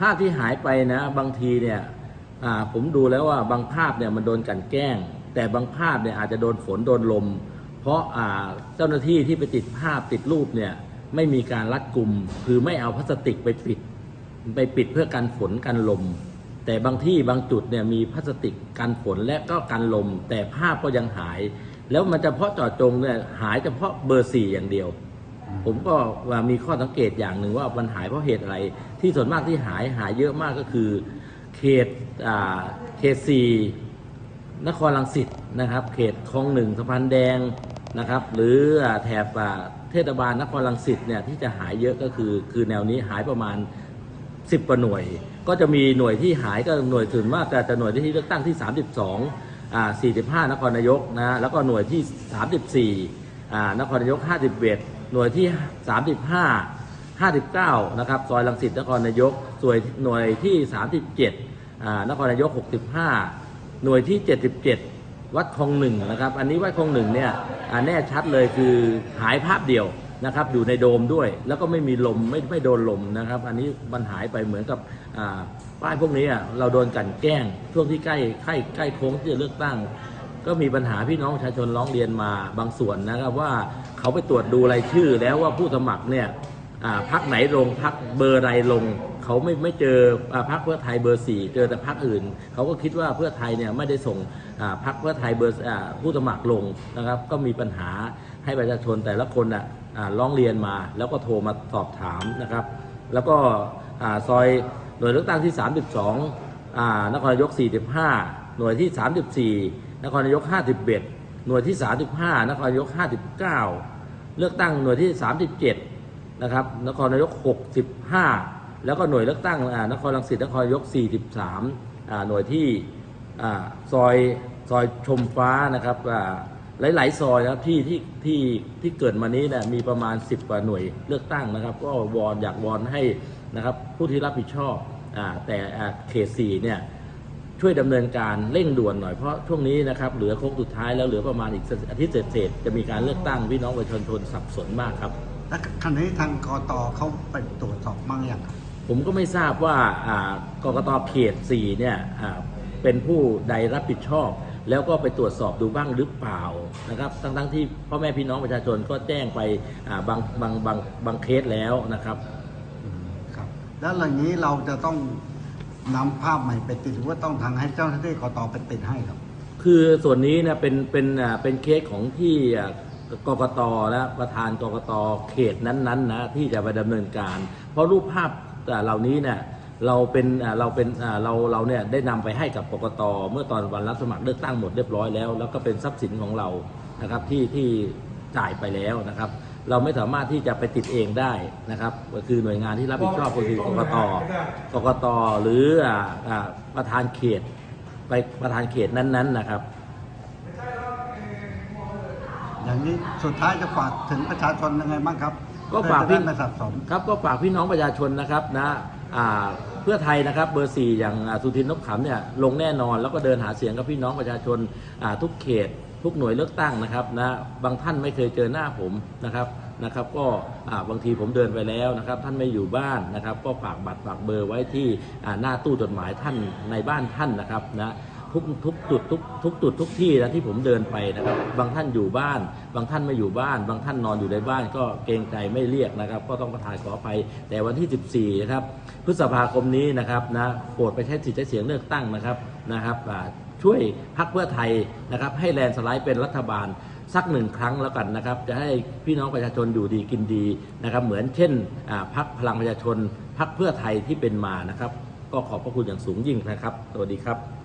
ภาพที่หายไปนะบางทีเนี่ยผมดูแล้วว่าบางภาพเนี่ยมันโดนกันแกล้ง แต่บางภาพเนี่ยอาจจะโดนฝนโดนลม เพราะเจ้าหน้าที่ที่ไปติดภาพติดรูปเนี่ยไม่มีการรัดกลุ่มคือไม่เอาพลาสติกไปปิด ไปปิดเพื่อกันฝนกันลม แต่บางที่บางจุดเนี่ยมีพลาสติกกันฝนและก็กันลม แต่ภาพก็ยังหาย แล้วมันจะเพาะเจาะจงเนี่ยหายเฉพาะเบอร์สี่อย่างเดียว ผมก็ว่ามีข้อสังเกตอย่างหนึ่งว่ามันหายเพราะเหตุอะไร ที่ส่วนมากที่หายหายเยอะมากก็คือ เขตอ่าเขตสี่นครลังสิตนะครับ เขตคลองหนึ่งสะพานแดงนะครับ หรืออ่าแถบอ่าเทศบาลนครลังสิตเนี่ยที่จะหายเยอะก็คือ คือแนวนี้หายประมาณ 10กว่าหน่วย ก็จะมีหน่วยที่หายก็หน่วยส่วนมากจะจะหน่วยที่เลือกตั้งที่ 32อ่า45 นครนายกนะแล้วก็หน่วยที่ 34อ่านครนายก 51 หน่วยที่ 35 59 นะครับ ซอยลังสิตนครนายกส่วนหน่วยที่ 37 นครนายก 65 หน่วยที่ 77 วัดคลองหนึ่งนะครับ อันนี้วัดคลองหนึ่งเนี่ยแน่ชัดเลยคือหายภาพเดียวนะครับอยู่ในโดมด้วย แล้วก็ไม่มีลมไม่ไม่โดนลมนะครับ อันนี้มันหายไปเหมือนกับป้ายพวกนี้อะเราโดนกันแกล้งช่วงที่ใกล้ใกล้ใกล้โค้งที่จะเลือกตั้ง ก็มีปัญหาพี่น้องประชาชนร้องเรียนมาบางส่วนนะครับว่าเขาไปตรวจดูรายชื่อแล้วว่าผู้สมัครเนี่ยพักไหนลงพักเบอร์ใดลง เขาไม่ไม่เจอพักเพื่อไทยเบอร์สี่เจอแต่พักอื่น เขาก็คิดว่าเพื่อไทยเนี่ยไม่ได้ส่งพักเพื่อไทยเบอร์ผู้สมัครลงนะครับ ก็มีปัญหาให้ประชาชนแต่ละคนอะอ่าร้องเรียนมาแล้วก็โทรมาสอบถามนะครับ แล้วก็ซอยหน่วยเลือกตั้งที่ 32อ่านครนายก 45 หน่วยที่ 34 นครนายก 51 หน่วยที่ 35 นครนายก 59 เลือกตั้งหน่วยที่ 37 นะครับ นครนายก 65 แล้วก็หน่วยเลือกตั้งนครลังสิต นครนายก 43 หน่วยที่ซอยซอยชมฟ้านะครับอ่าหลาย ๆ ซอยนะครับที่ที่ที่ที่เกิดมานี้เนี่ยมีประมาณ 10กว่าหน่วยเลือกตั้งนะครับ ก็วอนอยากวอนให้นะครับผู้ที่รับผิดชอบอแต่เขตสี่เนี่ย ช่วยดำเนินการเร่งด่วนหน่อยเพราะช่วงนี้นะครับเหลือโค้งสุดท้ายแล้วเหลือประมาณอีกอาทิตย์เศษๆจะมีการเลือกตั้งพี่น้องประชาชนสับสนมากครับแล้วขณะนี้ทางกตเขาไปตรวจสอบบ้างยังครับผมก็ไม่ทราบว่าอ่ากกตเขต4เนี่ยอ่าเป็นผู้ใดรับผิดชอบ แล้วก็ไปตรวจสอบดูบ้างหรือเปล่านะครับทั้งๆที่พ่อแม่พี่น้องประชาชนก็แจ้งไปอ่าบางบางบางบางเคสแล้วนะครับครับ แล้วอย่างนี้เราจะต้อง นำภาพใหม่ไปติดหรือว่าต้องทางให้เจ้าหน้าที่กตไปติดให้ครับ คือส่วนนี้เนี่ยเป็นเป็นอ่าเป็นเคสของที่อ่ากกตและประธานกกตเขตนั้นๆนะที่จะไปดำเนินการ เพราะรูปภาพอ่าเหล่านี้เนี่ยเราเป็นอ่าเราเป็นอ่าเราเราเนี่ยได้นำไปให้กับกกตเมื่อตอนวันรับสมัครเลือกตั้งหมดเรียบร้อยแล้ว แล้วก็เป็นทรัพย์สินของเรานะครับที่ที่จ่ายไปแล้วนะครับ เราไม่สามารถที่จะไปติดเองได้นะครับ ก็คือหน่วยงานที่รับผิดชอบก็คือกกตกกตหรืออ่าอ่าประธานเขต ไปประธานเขตนั้นๆนะครับ อย่างนี้สุดท้ายจะฝากถึงประชาชนยังไงบ้างครับ ก็ฝากพี่เพื่อจะได้ไม่สับสนครับก็ฝากพี่น้องประชาชนนะครับนะอ่าเพื่อไทยนะครับเบอร์สี่อย่างอ่าสุทินนพขำเนี่ยลงแน่นอนแล้วก็เดินหาเสียงกับพี่น้องประชาชนอ่าทุกเขต ทุกหน่วยเลือกตั้งนะครับนะบางท่านไม่เคยเจอหน้าผมนะครับนะครับก็บางทีผมเดินไปแล้วนะครับ ท่านไม่อยู่บ้านนะครับ ก็ฝากบัตรฝากเบอร์ไว้ที่หน้าตู้จดหมายท่านในบ้านท่านนะครับนะทุกทุกจุดทุกทุกจุดทุกที่นะที่ผมเดินไปนะครับ บางท่านอยู่บ้าน บางท่านไม่อยู่บ้าน บางท่านนอนอยู่ในบ้าน ก็เกรงใจไม่เรียกนะครับ ก็ต้องประทานขอไปแต่วันที่ 14 นะครับพฤษภาคมนี้นะครับนะโปรดไปใช้สิทธิ์ใช้เสียงเลือกตั้งนะครับนะครับ ช่วยพักเพื่อไทยนะครับให้แลนสไลด์เป็นรัฐบาลสักหนึ่งครั้งแล้วกันนะครับ จะให้พี่น้องประชาชนอยู่ดีกินดีนะครับ เหมือนเช่นพักพลังประชาชนพักเพื่อไทยที่เป็นมานะครับ ก็ขอบพระคุณอย่างสูงยิ่งนะครับ สวัสดีครับ